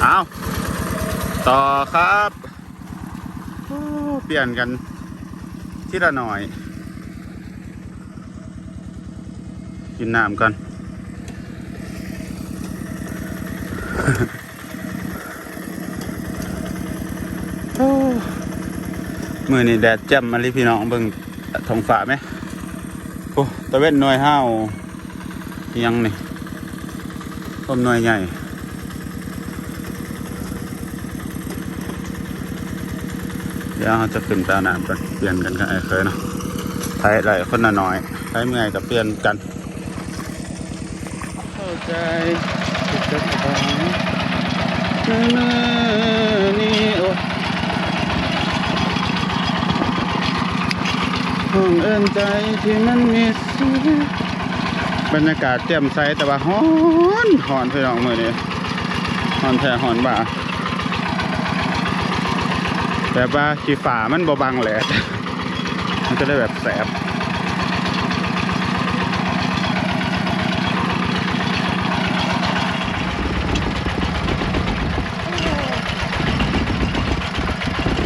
เอาต่อครับเปลี่ยนกันทีละหน่อย กินน้ำก่อนมือนี่แดดแจ่มมาลิพี่น้องเบิ่งทองฟ้าไหมโอ้ตะเวนหน่วยห้าวยังนี่ต้มหน่วยใหญ่ เดี๋ยวเราจะขึ้นไปเอาน้ำก่อนเปลี่ยนกันกับไอ้เคยเนาะไทยหลายคนน้อยไทยเมื่อยกับเปลี่ยนกันเข้าใจจิตใจของเมื่อนี้โอ้ห้องเอินใจที่มันมีสีบรรยากาศแจ่มใสแต่ว่าฮ้อนหอนพี่น้องมือนี้หอนแท้หอนบ่า แบบว่าขี้ฝามันบบังแหละมันก็ได้แบบแสบ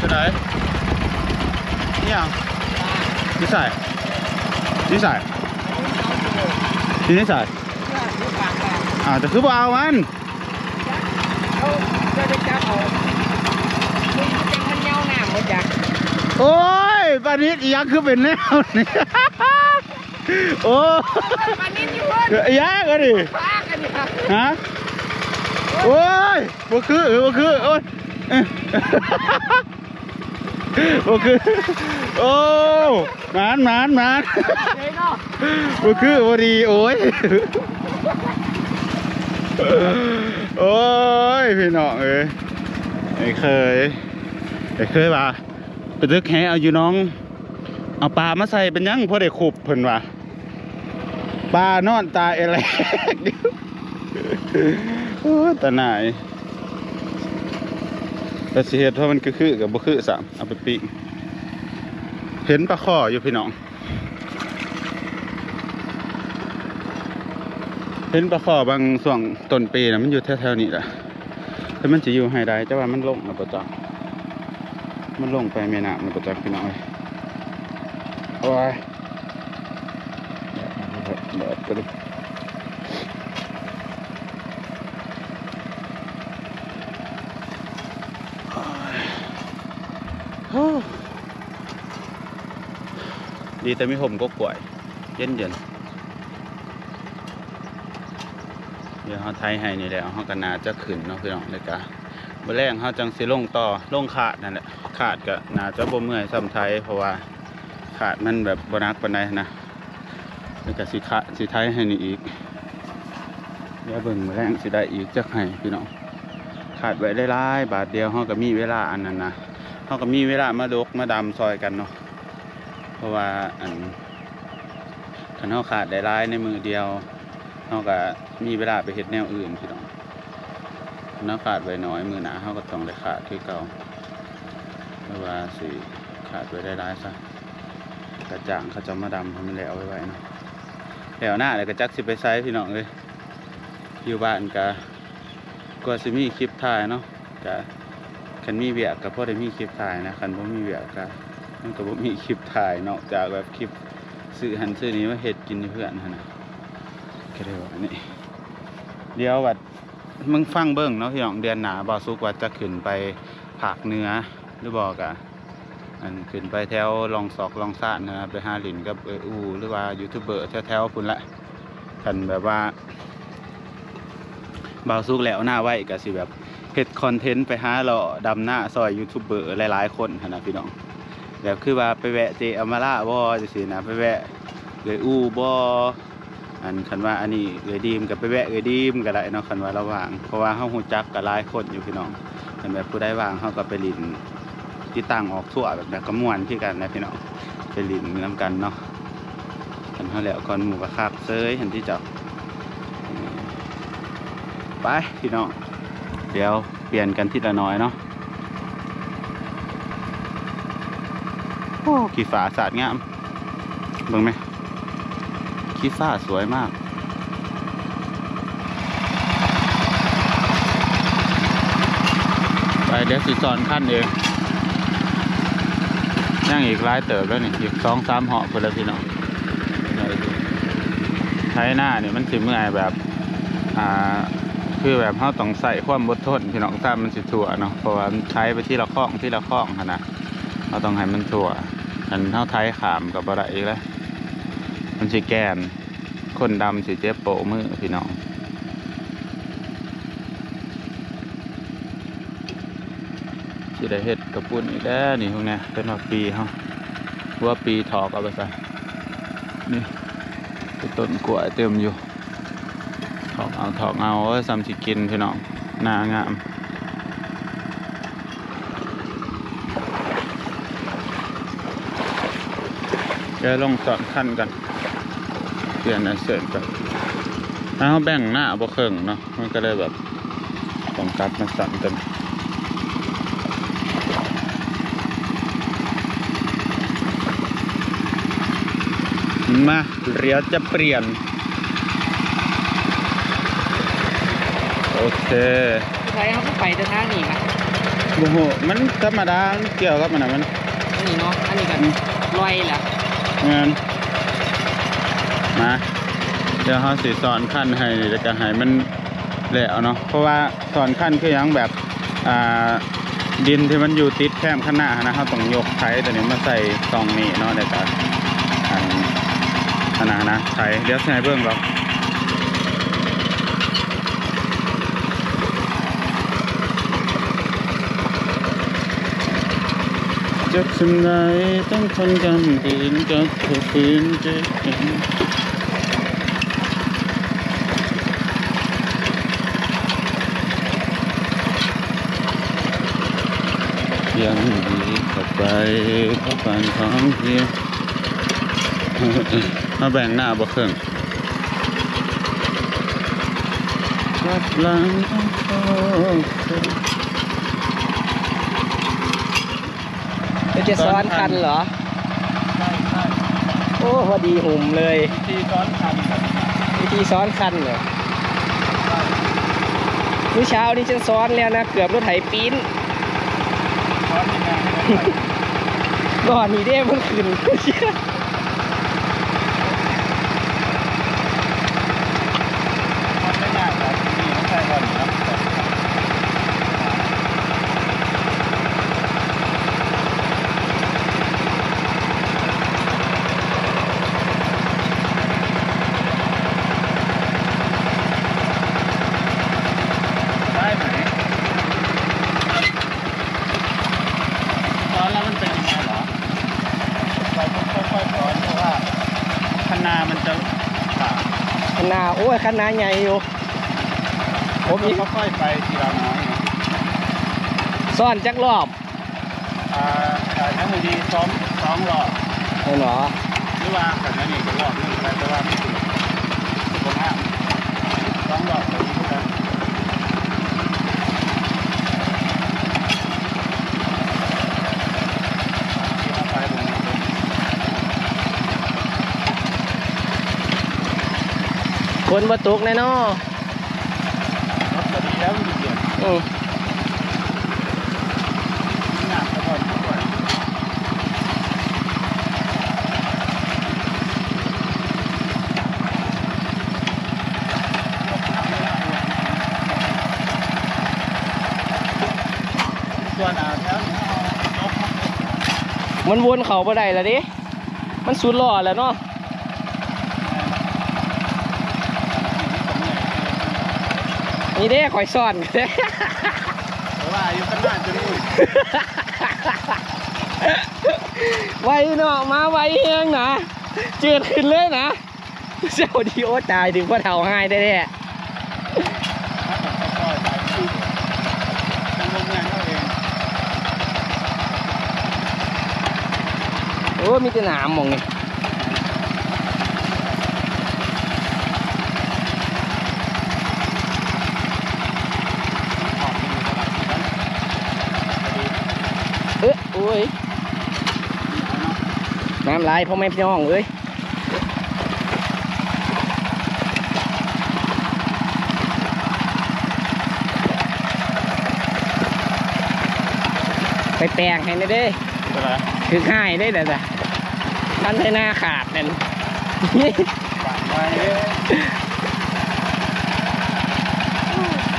จะไหนนี่ยังนี่ใส่นี่ใส่ที่นี่ใส่อ่าวแต่คือบ่เอา มันโอ้ยปานิดอีหยังคือเป็นแนวนี่ โอ้อีหยังก็ดิฮะโอ้ยบ่คือเออบ่คือโอ้ยเอ้ย บ่คือโอ้หมานหมานหมานบ่คือบ่ดีโอ้ยโอ้ยพี่น้องเอ้ยไอ้เคย ไอ้เคยว่าไปตึกแหเอาอยู่น้อง เอาปลามาใส่เป็นยังพอได้ขบเพิ่นว่าปลานอนตายอะไรโอ้ตาหนายแต่สิเหตุเพราะมันก็คือกับบ่คือสามเอาไปปิ้งเห็นปลาข้ออยู่พี่น้อง เห็นปลาข้อบางส่วงต้นปีนะมันอยู่แถวๆนี้แหละแต่มันจะอยู่ให้ได้แต่ว่ามันลงแล้วประจัก มันลงไปแม่น้ำมันก็จะพี่น้องเลยโอ้ยเบิดก็ดิโอ้ดีแต่มีผมก็กล้วย เย็นเย็นๆเดี๋ยวเขาไทยให้นี่แหละเขาก็นนาจะขึ้นเนาะพี่น้องเลยกะเมื่อแรงเขาจังสิลงต่อลงขาดนั่นแหละ ขาดก็น่าจะบ่เมื่อยซ้ำไทยเพราะว่าขาดมันแบบบนักปานใดนะแล้วก็สิขาสิไทยให้นี่อีกเดี๋ยวเบิ่งมาแรงสิได้อีกจักให้พี่น้องขาดไว้ได้หลายบาทเดียวเขาก็มีเวลาอันนั้นนะเขาก็มีเวลามาดกมาดำซอยกันเนาะเพราะว่าอันคันเขาขาดได้หลายในมือเดียวเขาก็มีเวลาไปเฮ็ดแนวอื่นพี่น้องน้าขาดไว้น้อยมือหนาเขาก็ต้องได้ขาดคือเก่า ไม่ว่าสิขาดไว้ได้ร้ายซะกระจ่างเขาจะมาดำทำมันแล้วไว้ไว้เนาะแล้วหน้าเลยกระจักสิไปไซส์พี่น้องเลยอยู่บ้านกะก็สิมีคลิปถ่ายเนาะกะคันมีเวียกกับพ่อได้มีคลิปถ่ายนะคันพ่มีเวียกกะมันก็บ่มีคลิปถ่ายเนาะจากแบบคลิปซื้อหันซื้อนี้มาเห็ดกินเพื่อนนะก็เลยว่านี่เดี๋ยววัดมึงฟังเบิ้งเนาะพี่น้องเดือนหนาบอสุกว่าจะขึ้นไปภาคเนื้อ หรือบอกอะอันขึ้นไปแถวลองศอกลองซ่านนะครับไปหาหลินกับเอออูหรือว่ายูทูบเบอร์แถวๆพุ่นละกันแบบว่าเบาวสุกแล้วหน้าไว้ก็สิแบบเฮ็ดคอนเทนต์ไปหาเลาะดำหน้าซอยยูทูบเบอร์หลายๆคนนนะพี่น้องแบบคือว่าไปแวะเจอมาล่าบ่จังซี่นะไปแวะเลยอูบ่อันคันว่าอันนี้เอยดีมกับไปแวะเอยดีมก็ได้เนาะคันว่าเราว่างเพราะว่าเฮาฮู้จักกับหลายคนอยู่พี่น้องคันแบบผู้ใดว่างเฮาก็ไปลิน ที่ตั้งออกทั่วแบบแบบกระมวนที่กันนะพี่น้องไปลินนํกันเนาะคันเฮาแล้วก่อนหมู่ก็คักเซยเห็นที่เจ้าไปพี่น้องเดี๋ยวเปลี่ยนกันทีละน้อยเนาะโอ้ขี่ฝาสาดงามเบิ่งไหมคิดฟ้าสวยมากเดี๋ยวสิสอนขั้นเอง ย่งอีกหลายเติบแล้วนี่อีกสองสามเหาะพอแล้วพี่น้องใช้หน้าเนี่ยมันสิเมื่อยแบบอ่าคือแบบเขาต้องใส่ความอดทนพี่น้องถ้ามันสิถั่วเนาะเพราะว่ามันใช้ไปที่ละข้องที่ละข้องหั้นนะเราต้องให้มันถั่วอันเท่าไทยขามกับอะไรอีกแล้วมันสิแกนคนดำสิเจ็บโปะมือพี่น้อง สิได้เฮ็ดกระปุ่นอีกแล้วนี่พวกนี้เป็นว่าปีเขาว่าปีถอกเอาไปใส่นี่ต้นกล้วยเต็มอยู่ถอกเอาถอกเอาเอ้ยซ้ำสิกินพี่น้องหนางามเดี๋ยวลงสอนขั้นกันเปลี่ยนอันเสร็จกันถ้าเขาแบ่งหน้าบ่เครื่งเนาะมันก็เลยแบบต้องกลับมาสั่นกัน มาเรียวจะเปลี่ยน โอเคใช้เขาก็ไปแต่ทางนี้นะโอ้โหมันธรรมดามันเกี่ยวกับมันนะมันอันนี้เนาะอันนี้กันลอยแหละเงินมาเดี๋ยวเขาสิสอนขั้นให้แล้วก็ให้มันแหล้วเนาะเพราะว่าสอนขั้นคือหยังแบบอ่าดินที่มันอยู่ติดแคมข้างหน้านะเขาต้องยกไถตัวนี้มาใส่ซองนี้เนาะในการอั นขนาดนะไถเดี๋ยวใส่เบื้องหรอกจะทำไงต้องทนกันดินกับเธอฝืนใจกันยังดีเข้าไปเพราะฝันของเพียง มาแบ่งหน้าบ่เครื่องรับหลังต้องโทษเดี๋ยวจะซ้อนคันเหรอ ใช่ใช่โอ้พอดีหุ่มเลยที่ซ้อนคันครับวิธีซ้อนคันเหรอเมื่อเช้านี้ฉันซ้อนแล้วนะ เกือบรถไถปีนซ้อนยังไงให้มันไป ก่อนนี้เด้มันขึ้น มันไม่ยากครับนี่ต้องใช้ก่อนครับได้ไหมตอนแล้วมันเป็นยังไงเหรอ เราต้องค่อยๆสอนเพราะว่าคณามันจะขาด ข นาดโอ้ยขนาดใหญ่อยู่ ผมอีกค่อยๆไปทีละน้อยเนาะซ้อนจักรอบอ่าแต่ทั้งมือดีซ้อมซ้อมรอบเห็นเหรอหรือว่าแต่นั่นนี่ก็รอบนึงอะไรแต่ว่าไม่ถึงสุขภาพซ้อมรอบแบบนี้ก็ได้ที่เอาไปตรงนี้เลย ค นบรตกแน่นอนรถก็ดีแล้วมันเปลี่ยนอืมหนักไปก่อนก่อนส่วนอ่าแถวนี้เอานกมาเป็นมันวนเขาบ่ได้แล้วดิ มันสุดหล่อแล้วเนาะ นี่เด้ข่อยซ่อนเพราะว่าอยู่ข้างหน้าจะรู้ไวเนาะมาไวเองนะเจือดขึ้นเลยนะเจ้าดีโอตายถึงพ่อเฒ่าหายได้แน่ค่ยๆไปที่ทางโรงงานเออมีแต่หนามมองนี่ ขอบคุณสำหรับที่นั้นพอดี เอ๊ะโอ้ย น้ำลายพ่อแม่พี่น้องเอ้ยไปแปลงให้ได้เด้อะไรคือง่ายได้แต่จ้ะท่านใช้หน้าขาดนั่นฝังไว้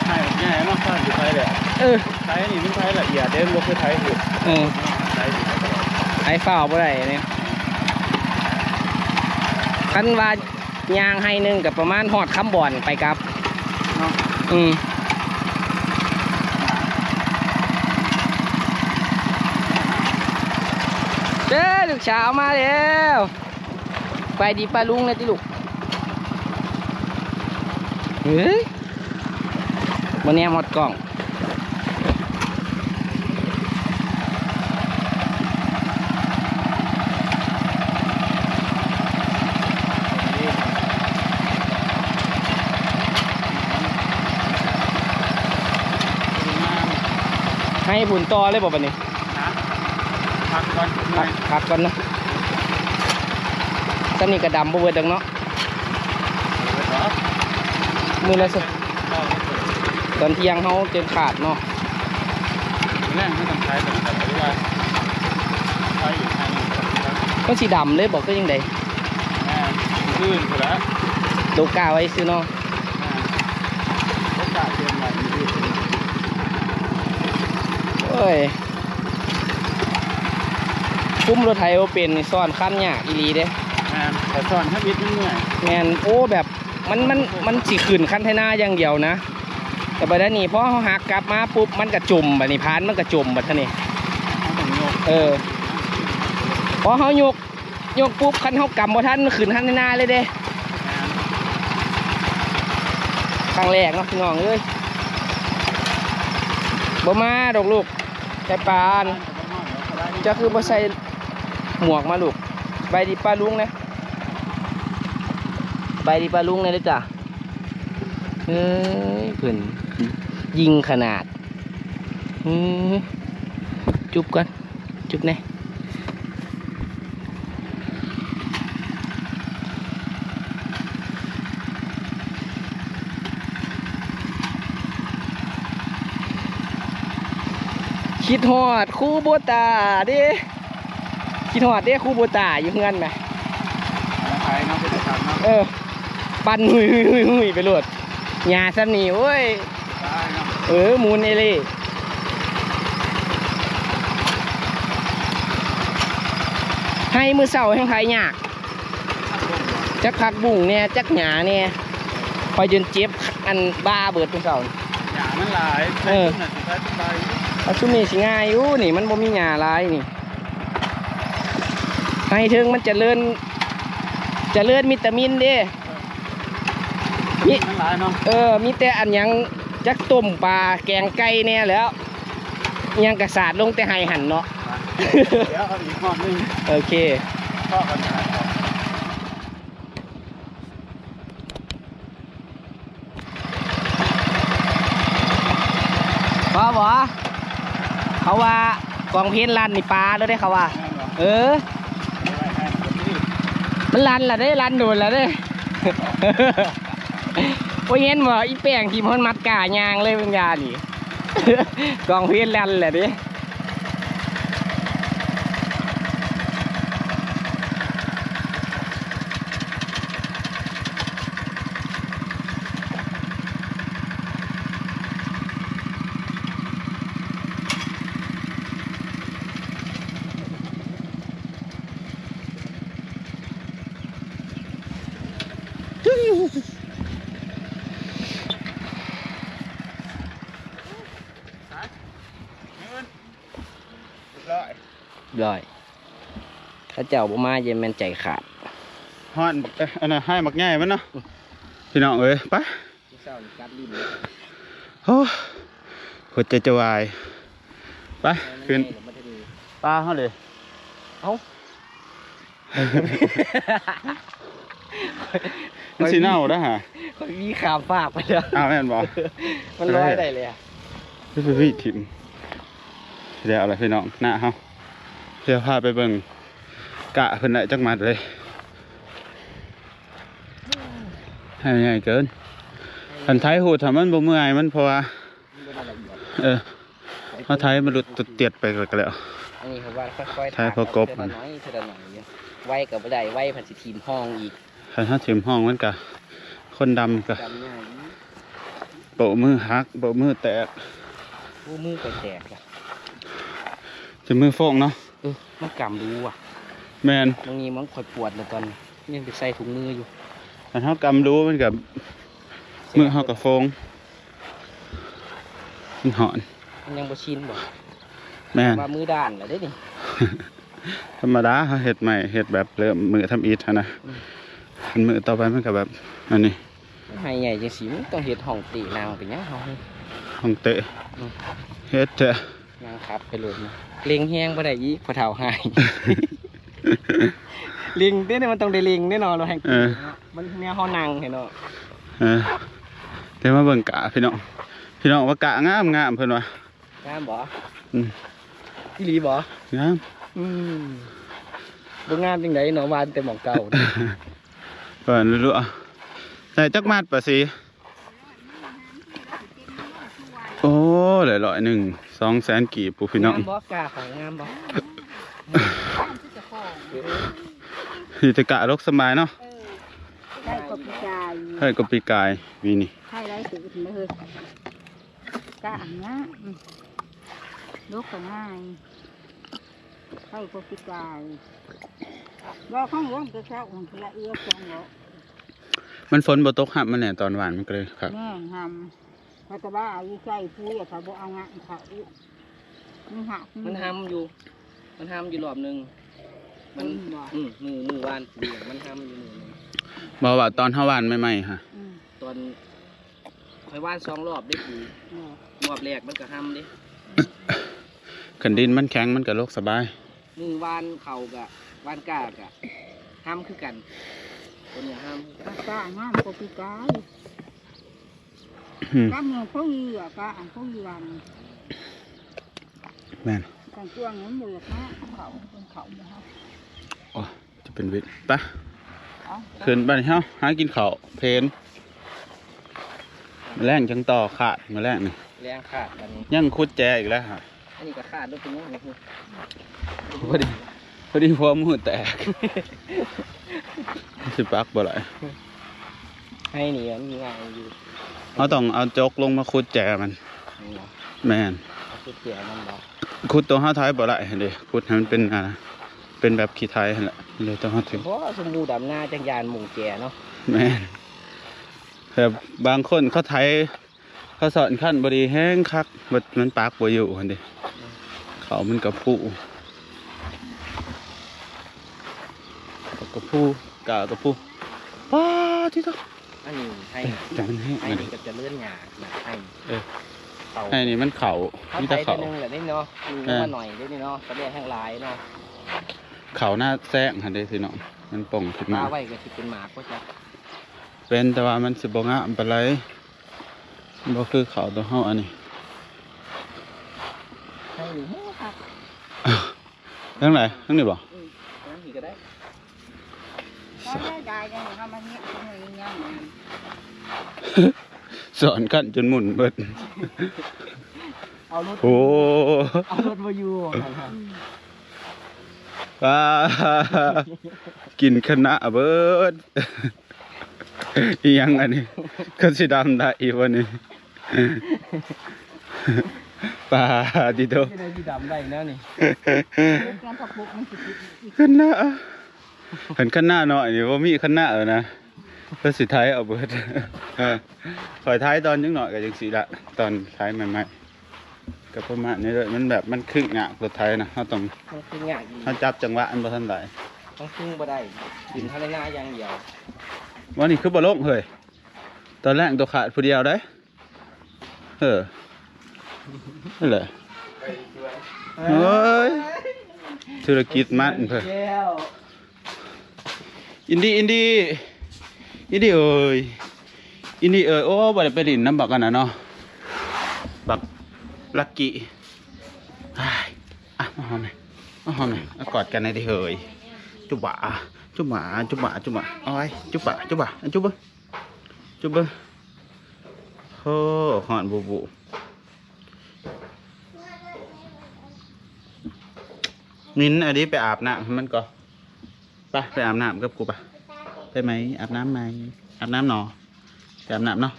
ให้ง่ายเนาะข้าวอยู่ไทยแหละเออไทยนี่เป็นไทยละเอียดเด่นบ่คือไทยคือเออไทยอยู่ไทยตลอดไอ้ฝ้าวบ่ได้เนี่ย คันว่ายางให้หนึงกับประมาณหอดคำบ่อนไปครับเนาะอืมเด้อลูกสาวมาแล้วไปดีป้าลุงเลยที่ลูกเฮ้ยวันนี้หมดกล่อง ให้บุญต่อเลยบอกวันนี้นะพักก่อนหน่พัอกยพักก่อนนะสำนี่กระดำบ่เบิดดังเนาะมือละสิตอนเที่ยงเขาเจนขาดเนาะแรงให้ทำไทยแต่แบบนี้ว่าไทยอยู่ไทยนี่ครับก็สีดำเลยบอกก็ยังไดแม่ลื่นสุดแล้วโลกาไว้ซื้อเนาะ โอกาสเรียนใหม่มีที่ โอ้ ยคุ้มรถไถว่าเป็นนี่ซ่อนขั้นยากอีหลีเด้แม่แต่สอนให้วิทย์เหนื่อยแมนโอ้แบบมันมันมันสิขึ้นคันไทนาอย่างเดียวนะ แต่บัดนี้พอเขาหักกลับมาปุ๊บมันกระจุ่มบัดนี้พานมันกระจุ่มบัดนี้ต้องโยกเออพอเขายกยกปุ๊บคันเขากำบ่ทันขึ้นคันไทนาเลยเด้ครั้งแรกเนาะพี่น้องเอ้ยบ่มาดอกลูก แต่ปานจะคือบ่ใส่หมวกมาลูกใบดีป้าลุงนะใบดีป้าลุงเลยเด้อจ้ะเอ้ยเพิ่นยิงขนาดอือจุบกันจุบแน่ คิดฮอดครู่โบตาเด้คิดฮอดเด้ครู่โบตาอยู่เฮือนไหมไทยเนาะเป็นธรรมเนาะเออ ปั่นหุยหุยหุยหุยไปโหลดหญ้าซ้ำนี่โอ้ยได้เนาะเออมูนเอเล่ให้มือเสาแห่งไทยยากจักพักบุ้งเนี่ยจักหยาเนี่ยคอยจนเจ็บอันบ้าเบิดมือเสาหยามันหลายเออ ใช้ตุ้มน่ะสิใช้ตุ้มใบเอาชุมนี้สิง่ายอยู่นี่มันบ่มีหยาหลายนี่ให้ถึงมันเจะเลื่อนจะเลื่อนวิตามินเด้มีมันหลายเนาะเออ มีแต่อันหยังจักต้มปลาแกงไก่เนี่ยแหล้วอิหยังกระสาดลงแต่ไห้หันเนาะเดี๋ยวเอาอีกหม้อนึงโอเคก็กันหาต่อพอบ่ เขาว่ากองเพชรลันนี่ปลาแล้วได้เขาว่า เออ มันลันละได้ลันโดนละได้โอ้ยเห็นบ่อีแป้งทีมฮอนมัดกายางเลยเป็นยานี่กองเพชรลันแหละดิ ร้อย ถ้าเจ้าบ่มาเย็นแมันใจขาดฮอนเอ้ยอันนั้นให้มักง่ายมันเนาะพี่น้องเอ้ยไปเศร้ากัดลิ้นโอ้หัวใจจะวายไปขึ้นปลาเขาเลยเอ้า มันสีเน่าได้อฮะมันมีขามฝากไปแล้ว อ้าวแม่นบอก มันลอยได้เลยอะ พี่พี่พี่ถิ่มเดี๋ยวเอาอะไรพี่น้องหน้าเฮา เดี๋ยวพาไปเบิ่งกะเพิ่นได้จักมัดเลย ให้ใหญ่เกินคันไทยหูดถ้ามันบ่เมื่อยมันเพราะว่าเออเขาไทยมันหลุดตุดเตียดไปกันแล้ว อันนี้เขาว่าค่อยๆไทยพอกบ เท่าน้อยเท่าน้อยอยู่ไว้กับบ่ได้ไว้ผันสิทีมห้องอีกถ้าถ้าถึงห้องมันกะ คนดำกะจำง่ายอีกโปะมือหักโปะมือแตก ผู้มือไปแตกอะจะมือโฟงเนาะ เออมันกำดูอะแมนบางทีมันค่อยปวดเลยตอนนี้ยังไปใส่ถุงมืออยู่แต่เขากำรู้มันกับมือเขากับโฟงมันหอนมันยังบ่ชินบ่แม่นว่ามือด้านแล้วเด้นี่ธรรมดาเขาเห็ดใหม่เห็ดแบบเริ่มมือทำอีทหั้นนะอืมอันมือต่อไปมันกับแบบอันนี้ให้ใหญ่จังสีมันต้องเฮ็ดห้องตีนางเป็นหยังเฮาห้องเตะอืมเฮ็ดเถอะ นางครับไปเลยนะเล็งแห้งบ่ได้อีกพอเฒ่าหายเล็งเด้เนี่ยมันต้องได้เล็งแน่นอนเราแห่งเออมันแนวเฮานั่งเห็นเนาะเออเดี๋ยวมาเบิ่งกะพี่น้องพี่น้องว่ากะงามงามเพิ่นว่างามบ่อืมอีหลีบ่งามอืมบ่งามจังไดเนาะวานแต่หม่องเก่าเปิดรู้ๆอะใส่จักมัดปะสิโอ้หลายร้อยหนึ่งส องแสนกี่ปูพี่น้องงามบ่กล้าของงามบ่ที่จะกะรกสบายเนาะได้กบกระจายเฮ้ยก็ปีกายวีนี่ให้ไรสืบมาเลยกะอันเนี้ยอืมลูกก็ง่ายให้กบกระจายว่าข้างบนก็แค่อุ่นละเอียดจังเหรอมันฝนบ่ตกหับมันเนี่ยตอนหวานมันก็เลยครับแม่ทำ พระตะบ้าอยู่ใจผู้อย่าเขาบอกเอางะเขามันหักมันห้ํอยู่ มันห้ํอยู่รอบหนึงมัมันนบอกอืมมือมือวานเดียวมันห้ํอยู่มือหนึงบอกว่าตอนเฮาหวานใหม่ๆฮะอืมตอนคอยว่านสองรอบได้ปูบอกรอบแรกมันก็ห้ำเดิขันดินมันแข็งมันก็โลกสบาย มือว่านเข่ากะว่านกากะห้ำคือกันคนอย่าห้กะกะงามกบกระจายอืม กะมือเขาเหยื่อกะอันเขาเหยื่อวันแม่นกันจ้วงนั้นอยู่นะเขาเป็นเขานะครับโอ้จะเป็นวิทย์ปะเอาขึ้นไปเฮาหากินข้าวเพลนแรงจังต่อขาดมาแรงนี่ำแรงขาดอันนี้ยังคุดแจอีกแล้วฮะอันนี้ก็ขาดด้วยเป็นยังไงคือพอดีพอดีหัวมือแตกสิปักบ่ไหลให้หนีมันง่ายอยู่ เราต้องเอาจกลงมาคุดแจมันนี่เนาะแม่นเอาคือเกี่ยมันบอกคุดตัวห้าท้ายบ่ไหลเด้คุดให้มันเป็นอ่าเป็นแบบขี้ไทยหั่นแหละเลยต้องเฮาถึงเพราะว่าสมบูรณ์ดำหน้าจังยานหมุงแก่เนาะแม่นแต่บางคนเขาไทยเขาสอนขั้นบดีแห้งคักมันมันปากบ่อยู่หั่นเดิเขามันกระพุกระพุกากระพุป้าที่ต้อง อันนี้ให้จังมันแห้งให้อันนี่นี้ก็จะเลื่อนหยาบนะให้เออเขาให้นี่มันเข่าเขามีไทแต่ยตัวเข่าหนึงแหละนี่เนาะมีเออ มาหน่อยด้วยนี่เนาะกระเดียแห้งหลายเนาะเข่าหน้าแซงหันเด้พี่น้องมันป่องขึ้นปมาลาไว้ก็สิเป็นหมากก็จะเป็นแต่ว่ามันสิบ่งามปานไรบ่คือเข่าตัวเฮาอันนี้ให้หนีให้ครับทั้งไหนทั้งนี้บ่นั่นอีกก็ได้เขาได้ได้ได้ทำมันเนี้ยทำมันเนี้ย สอนกันจนหมุนเบิดเอารถโอ้เอารถมาอยู่ป้ากินคณะเบิดอีหยังอันนี้ก็สิดำได้อีกวันนี้ป้าดิโตที่ได้ที่ดำได้นะ นี่แกงผักบุกมันสิบคณะเห็นคณะหน่อยนี่ว่ามีคณะแล้วนะก็สิท้ายเอาเบิดเออคอยท้ายตอนยังหน่อยก็ยังสิละตอนท้ายใหม่ๆก็ประมาณนี้เลยมันแบบมันครึ่งอะรถไทยนะเราต้องมันคืองานอีถ้าจับจังหวะอันบ่ทันได้ต้องพึ่งบ่ได้กินทะเลนาอย่างเดียววันนี้คือบ่ลงเฮ้ยตอนแรกตัวขาดผู้เดียวได้เออนั่นแหละเฮ้ยธุรกิจมันเพิ่นแก้ว อินดี้อินดี้อินดี้เอ้ยอินดี้เอ้ยโอ้บ่ได้ไปดินน้ำบักกันนะเนาะบักลักกี้อ้ายอะมาหอมหน่อยมาหอมหน่อยมากอดกันหน่อยดิเฮ้ยจุบบ่าจุบหมาจุบหมาจุบหมาเอาไว้จุบบ่าจุบบ่าอันจุบเบิ้งจุบเบิ้งโอ้หอนบูบูมินอันนี้ไปอาบน้ำให้มันก่อน ไปไปอาบน้ำกับกูปะไปไหมอาบน้ำไหมอาบน้ำหนอไปอาบน้ำเนาะ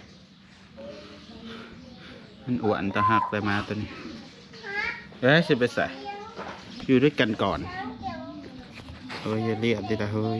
มันอ้วนตะหักไปมาตัวนี้เอ้ยจะไปใส่อยู่ด้วยกันก่อนเฮ้ยเรียบดีละเฮ้ย